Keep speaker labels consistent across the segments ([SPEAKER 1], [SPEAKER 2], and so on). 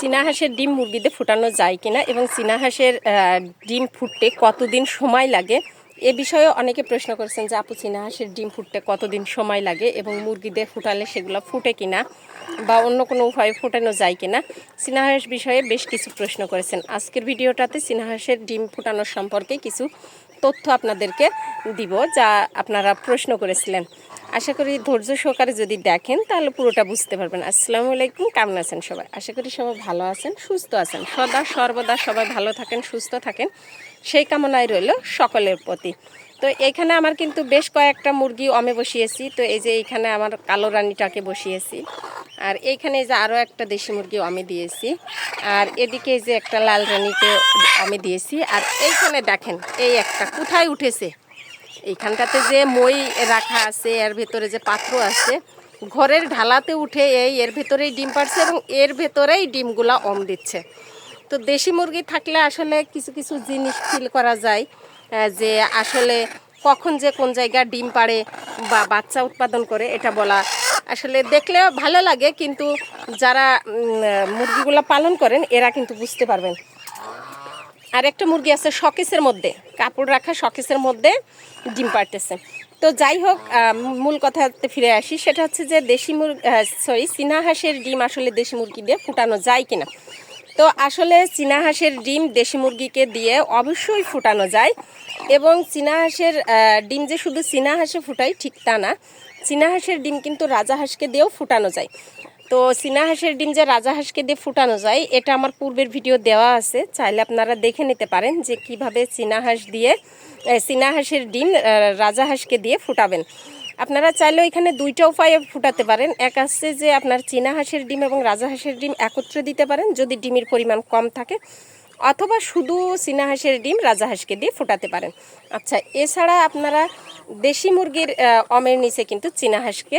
[SPEAKER 1] চীনা হাঁসের ডিম মুরগিতে ফুটানো যায় কিনা এবং চীনা হাঁসের ডিম ফুটতে কতদিন সময় লাগে? এ বিষয়ে অনেকে প্রশ্ন করেছেন যে, আপু চীনা হাঁসের ডিম ফুটতে কতদিন সময় লাগে এবং মুরগিদের ফুটালে সেগুলো ফুটে কিনা বা অন্য কোনো উপায়ে ফুটানো যায় কিনা? চীনা হাঁস বিষয়ে বেশ কিছু প্রশ্ন করেছেন। আজকের ভিডিওটাতে চীনা হাঁসের ডিম ফুটানোর সম্পর্কে কিছু তথ্য আপনাদেরকে দিব যা আপনারা প্রশ্ন করেছিলেন। আশা করি ধৈর্য সহকারে যদি দেখেন, তাহলে পুরোটা বুঝতে পারবেন। আসসালামু আলাইকুম, কেমন আছেন সবাই? আশা করি সবাই ভালো আছেন, সুস্থ আছেন। সদা, সর্বদা সবাই ভালো থাকেন, সুস্থ থাকেন। সেই কামনায় রইল সকলের প্রতি। তো এইখানে আমার কিন্তু বেশ কয়েকটা মুরগি অমে বসিয়েছি। তো এই যে এইখানে আমার কালো রানীটাকে বসিয়েছি। আর এইখানে যে আরও একটা দেশি মুরগি অমে দিয়েছি। আর এদিকে যে একটা লাল রানীকে আমি দিয়েছি। আর এইখানে দেখেন, এই একটা কোথায় উঠেছে? এইখানটাতে যে মই রাখা আছে, এর ভেতরে যে পাত্র আছে, ঘরের ঢালাতে উঠে এই এর ভেতরেই ডিম পারছে এবং এর ভেতরেই ডিমগুলা অম দিচ্ছে। তো দেশি মুরগি থাকলে আসলে কিছু কিছু জিনিস ফিল করা যায় যে আসলে কখন যে কোন জায়গায় ডিম পাড়ে বা বাচ্চা উৎপাদন করে, এটা বলা আসলে দেখলেও ভালো লাগে, কিন্তু যারা মুরগিগুলো পালন করেন, এরা কিন্তু বুঝতে পারবেন। আর একটা মুরগি আছে শকেসের মধ্যে, কাপড় রাখা শকেসের মধ্যে ডিম পারতেছে তো যাই হোক মূল কথাতে ফিরে আসি, সেটা হচ্ছে যে দেশি মুরগি সরি, চীনা হাঁসের ডিম আসলে দেশি মুরগি দিয়ে ফুটানো যায় কিনা। তো আসলে চীনা হাঁসের ডিম দেশি মুরগিকে দিয়ে অবশ্যই ফুটানো যায় এবং চীনা হাঁসের ডিম যে শুধু চীনা হাঁসে ফুটাই ঠিক তা না। চীনা হাঁসের ডিম কিন্তু রাজা হাঁসকে দিয়েও ফুটানো যায়। তো চীনা হাঁসের ডিম যে রাজা হাঁসকে দিয়ে ফুটানো যায়, এটা আমার পূর্বের ভিডিও দেওয়া আছে। চাইলে আপনারা দেখে নিতে পারেন যে কীভাবে চীনা হাঁস দিয়ে চীনা হাঁসের ডিম রাজা হাঁসকে দিয়ে ফুটাবেন। আপনারা চাইলেও এখানে দুইটা উপায়ে ফুটাতে পারেন। এক আছে যে আপনার চীনা হাঁসের ডিম এবং রাজা হাঁসের ডিম একত্রে দিতে পারেন। যদি ডিমের পরিমাণ কম থাকে অথবা শুধু হাঁসের ডিম, রাজা হাঁসকে দিয়ে ফোটাতে পারেন। আচ্ছা এছাড়া আপনারা দেশি মুরগির অমের নিচে কিন্তু চীনা হাঁসকে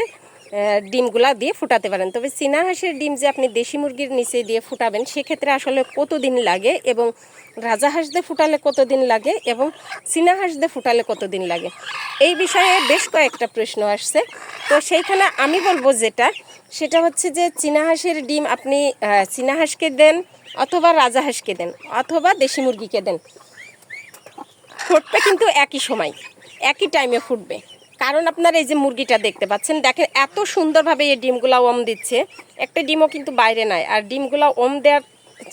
[SPEAKER 1] ডিমগুলা দিয়ে ফুটাতে পারেন। তবে চীনা হাঁসের ডিম যে আপনি দেশি মুরগির নিচে দিয়ে ফুটাবেন, সেক্ষেত্রে আসলে কতদিন লাগে এবং রাজা হাঁস দিয়ে ফুটালে কতদিন লাগে এবং চীনা হাঁস দিয়ে ফুটালে কতদিন লাগে? এই বিষয়ে বেশ কয়েকটা প্রশ্ন আসছে। তো সেইখানে আমি বলব যেটা, সেটা হচ্ছে যে চীনা হাঁসের ডিম আপনি চীনা হাঁসকে দেন অথবা রাজা হাঁসকে দেন অথবা দেশি মুরগিকে দেন। ফুটবে কিন্তু একই সময়, একই টাইমে ফুটবে। কারণ আপনার এই যে মুরগিটা দেখতে পাচ্ছেন, দেখেন এত সুন্দরভাবে এই ডিমগুলা ওম দিচ্ছে। একটা ডিমও কিন্তু বাইরে নাই। আর ডিমগুলা ওম দেওয়ার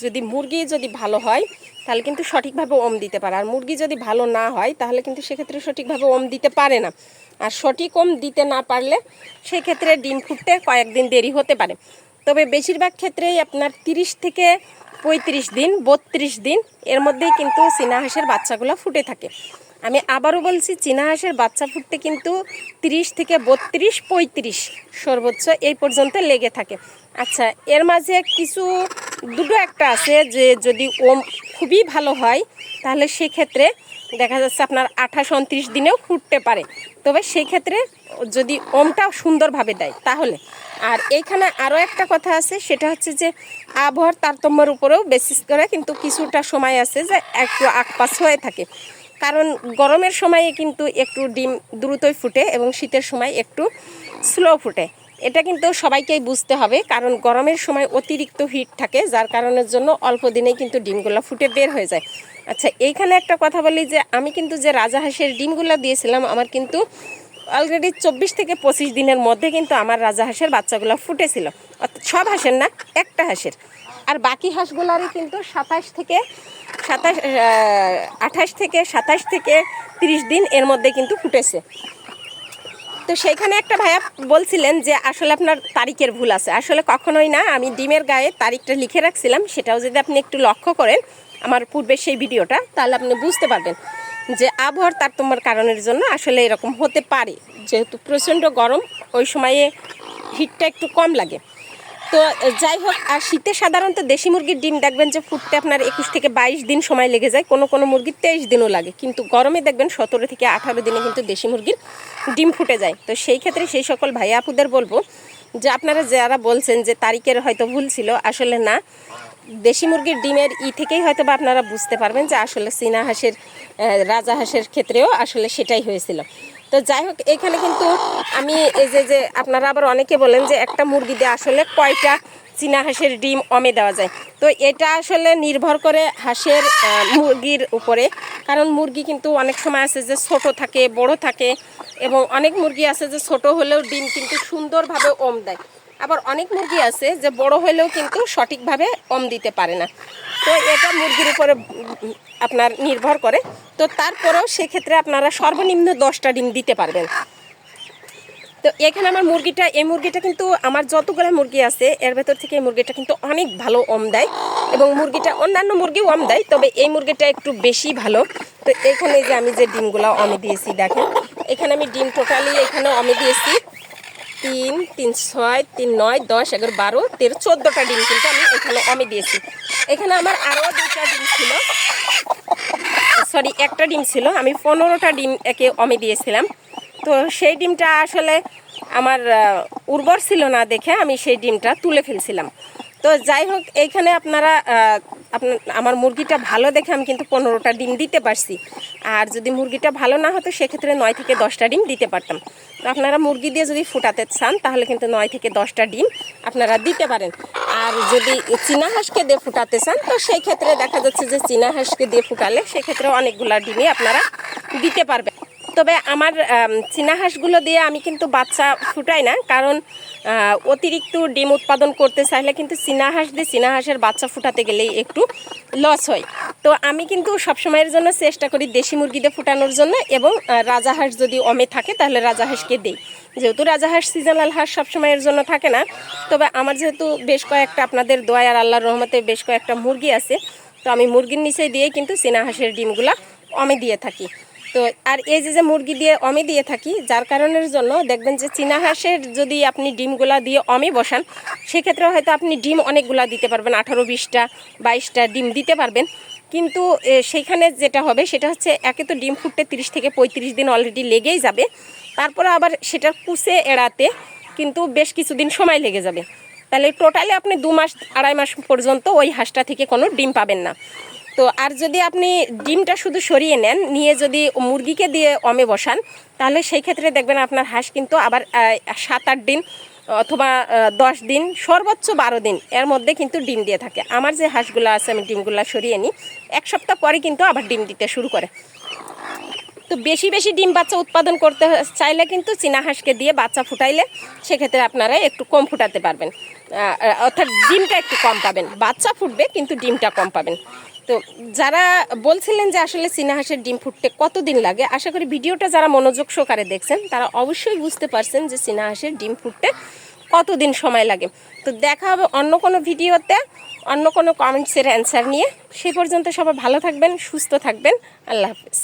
[SPEAKER 1] যদি মুরগি যদি ভালো হয়, তাহলে কিন্তু সঠিকভাবে ওম দিতে পারে। আর মুরগি যদি ভালো না হয়, তাহলে কিন্তু সেক্ষেত্রে সঠিকভাবে ওম দিতে পারে না। আর সঠিক ওম দিতে না পারলে সেক্ষেত্রে ডিম ফুটতে কয়েকদিন দেরি হতে পারে। তবে বেশিরভাগ ক্ষেত্রেই আপনার তিরিশ থেকে পঁয়ত্রিশ দিন, বত্রিশ দিন এর মধ্যেই কিন্তু চীনা হাঁসের বাচ্চাগুলো ফুটে থাকে। আমি আবারও বলছি, চীনা হাঁসের বাচ্চা ফুটতে কিন্তু তিরিশ থেকে বত্রিশ, পঁয়ত্রিশ সর্বোচ্চ এই পর্যন্ত লেগে থাকে। আচ্ছা এর মাঝে কিছু, দুটো একটা আছে যে যদি ওম খুবই ভালো হয়, তাহলে সেক্ষেত্রে দেখা যাচ্ছে আপনার আঠাশ, উনত্রিশ দিনেও ফুটতে পারে। তবে সেই ক্ষেত্রে যদি ওমটা সুন্দরভাবে দেয়, তাহলে। আর এইখানে আরও একটা কথা আছে, সেটা হচ্ছে যে আবহাওয়ার তারতম্যের উপরেও বেসিস করে কিন্তু কিছুটা সময় আছে যে একটু আকপাস হয়ে থাকে। কারণ গরমের সময়ে কিন্তু একটু ডিম দ্রুতই ফুটে এবং শীতের সময় একটু স্লো ফুটে। এটা কিন্তু সবাইকেই বুঝতে হবে, কারণ গরমের সময় অতিরিক্ত হিট থাকে, যার কারণের জন্য অল্প দিনেই কিন্তু ডিমগুলো ফুটে বের হয়ে যায়। আচ্ছা এইখানে একটা কথা বলি যে, আমি কিন্তু যে রাজা হাঁসের ডিমগুলো দিয়েছিলাম, আমার কিন্তু অলরেডি চব্বিশ থেকে পঁচিশ দিনের মধ্যে কিন্তু আমার রাজা হাঁসের বাচ্চাগুলো ফুটেছিল। অর্থাৎ সব হাঁসের না, একটা হাঁসের। আর বাকি হাঁসগুলারই কিন্তু সাতাশ থেকে সাতাশ আঠাশ থেকে সাতাশ থেকে তিরিশ দিন এর মধ্যে কিন্তু ফুটেছে। তো সেইখানে একটা ভাইয়া বলছিলেন যে আসলে আপনার তারিখের ভুল আছে। আসলে কখনোই না, আমি ডিমের গায়ে তারিখটা লিখে রাখছিলাম, সেটাও যদি আপনি একটু লক্ষ্য করেন আমার পূর্বের সেই ভিডিওটা, তাহলে আপনি বুঝতে পারবেন যে আবহাওয়ার তারতম্যের কারণের জন্য আসলে এরকম হতে পারে। যেহেতু প্রচণ্ড গরম, ওই সময়ে হিটটা একটু কম লাগে। তো যাই হোক, আর শীতে সাধারণত দেশি মুরগির ডিম দেখবেন যে ফুটতে আপনার একুশ থেকে বাইশ দিন সময় লেগে যায়। কোনো কোনো মুরগির তেইশ দিনও লাগে। কিন্তু গরমে দেখবেন সতেরো থেকে আঠারো দিনে কিন্তু দেশি মুরগির ডিম ফুটে যায়। তো সেই ক্ষেত্রে সেই সকল ভাইয়া আপুদের বলব যে, আপনারা যারা বলছেন যে তারিখের হয়তো ভুল ছিল, আসলে না। দেশি মুরগির ডিমের ই থেকেই হয়তো বা আপনারা বুঝতে পারবেন যে আসলে চীনা হাঁসের রাজা হাঁসের ক্ষেত্রেও আসলে সেটাই হয়েছিল। তো যাই হোক, এখানে কিন্তু আমি এই যে যে আপনারা আবার অনেকে বলেন যে একটা মুরগি দিয়ে আসলে কয়টা চীনা হাঁসের ডিম অমে দেওয়া যায়। তো এটা আসলে নির্ভর করে হাঁসের মুরগির উপরে। কারণ মুরগি কিন্তু অনেক সময় আছে যে ছোট থাকে, বড় থাকে এবং অনেক মুরগি আছে যে ছোট হলেও ডিম কিন্তু সুন্দরভাবে ওম দেয়। আবার অনেক মুরগি আছে যে বড় হলেও কিন্তু সঠিকভাবে ওম দিতে পারে না। তো এটা মুরগির উপরে আপনার নির্ভর করে। তো তারপরেও সেক্ষেত্রে আপনারা সর্বনিম্ন দশটা ডিম দিতে পারবেন। তো এখানে আমার মুরগিটা, এই মুরগিটা কিন্তু আমার যতগুলো মুরগি আছে, এর ভেতর থেকে এই মুরগিটা কিন্তু অনেক ভালো অম দেয় এবং মুরগিটা অন্যান্য মুরগিও অম দেয়, তবে এই মুরগিটা একটু বেশি ভালো। তো এখানে যে আমি যে ডিমগুলো অমে দিয়েছি, দেখেন, এখানে আমি ডিম টোটালি এখানে অমে দিয়েছি। তিন তিন ছয়, তিন নয়, দশ, এগারো, বারো, তেরো, চোদ্দোটা ডিম কিন্তু আমি এখানে অমে দিয়েছি। এখানে আমার আরও দুটা ডিম ছিল। সরি একটা ডিম ছিল। আমি পনেরোটা ডিম একে অমে দিয়েছিলাম। তো সেই ডিমটা আসলে আমার উর্বর ছিল না দেখে আমি সেই ডিমটা তুলে ফেলছিলাম। তো যাই হোক এইখানে আপনারা আপনার আমার মুরগিটা ভালো দেখে আমি কিন্তু পনেরোটা ডিম দিতে পারছি। আর যদি মুরগিটা ভালো না হতো সেক্ষেত্রে নয় থেকে দশটা ডিম দিতে পারতাম। তো আপনারা মুরগি দিয়ে যদি ফুটাতে চান তাহলে কিন্তু নয় থেকে দশটা ডিম আপনারা দিতে পারেন। আর যদি চীনা হাঁসকে দিয়ে ফুটাতে চান তো সেই ক্ষেত্রে দেখা যাচ্ছে যে চীনা হাঁসকে দিয়ে ফুটালে সেক্ষেত্রে অনেকগুলা ডিমই আপনারা দিতে পারবেন। তবে আমার আম, চীনা হাঁসগুলো দিয়ে আমি কিন্তু বাচ্চা ফুটাই না কারণ অতিরিক্ত ডিম উৎপাদন করতে চাইলে কিন্তু চীনা হাঁস দিয়ে চীনা হাঁসের বাচ্চা ফুটাতে গেলেই একটু লস হয়। তো আমি কিন্তু সবসময়ের জন্য চেষ্টা করি দেশি মুরগি দিয়ে ফুটানোর জন্য এবং রাজা হাঁস যদি অমে থাকে তাহলে রাজা হাঁসকে দিই। যেহেতু রাজা হাঁস সিজনাল হাঁস সবসময়ের জন্য থাকে না, তবে আমার যেহেতু বেশ কয়েকটা আপনাদের দোয়া আর আল্লাহর রহমতে বেশ কয়েকটা মুরগি আছে, তো আমি মুরগির নিচে দিয়ে কিন্তু চীনা হাঁসের ডিমগুলা অমে দিয়ে থাকি। তো আর এই যে যে মুরগি দিয়ে অমি দিয়ে থাকি, যার কারণের জন্য দেখবেন যে চীনা হাঁসের যদি আপনি ডিমগুলা দিয়ে অমি বসান সেক্ষেত্রে হয়তো আপনি ডিম অনেকগুলা দিতে পারবেন, আঠারো, বিশটা, বাইশটা ডিম দিতে পারবেন। কিন্তু সেইখানে যেটা হবে, সেটা হচ্ছে একে তো ডিম ফুটতে তিরিশ থেকে পঁয়ত্রিশ দিন অলরেডি লেগেই যাবে। তারপরে আবার সেটার কুচে এড়াতে কিন্তু বেশ কিছুদিন সময় লেগে যাবে। তাহলে টোটালি আপনি দু মাস, আড়াই মাস পর্যন্ত ওই হাঁসটা থেকে কোনো ডিম পাবেন না। তো আর যদি আপনি ডিমটা শুধু সরিয়ে নেন, নিয়ে যদি মুরগিকে দিয়ে অমে বসান, তাহলে সেই ক্ষেত্রে দেখবেন আপনার হাঁস কিন্তু আবার সাত আট দিন অথবা দশ দিন, সর্বোচ্চ বারো দিন এর মধ্যে কিন্তু ডিম দিয়ে থাকে। আমার যে হাঁসগুলো আছে, আমি ডিমগুলো সরিয়ে নিই। এক সপ্তাহ পরে কিন্তু আবার ডিম দিতে শুরু করে। তো বেশি বেশি ডিম বাচ্চা উৎপাদন করতে চাইলে কিন্তু চীনা হাঁসকে দিয়ে বাচ্চা ফুটাইলে সেক্ষেত্রে আপনারা একটু কম ফুটাতে পারবেন। অর্থাৎ ডিমটা একটু কম পাবেন। বাচ্চা ফুটবে, কিন্তু ডিমটা কম পাবেন। তো যারা বলছিলেন যে আসলে সিনাহাসের হাঁসের ডিম ফুটতে কতদিন লাগে, আশা করি ভিডিওটা যারা মনোযোগ সহকারে দেখছেন, তারা অবশ্যই বুঝতে পারছেন যে সিনাহাসের হাঁসের ডিম ফুটতে কতদিন সময় লাগে। তো দেখা হবে অন্য কোনো ভিডিওতে, অন্য কোনো কমেন্টসের অ্যান্সার নিয়ে। সে পর্যন্ত সবাই ভালো থাকবেন, সুস্থ থাকবেন। আল্লাহ হাফিজ।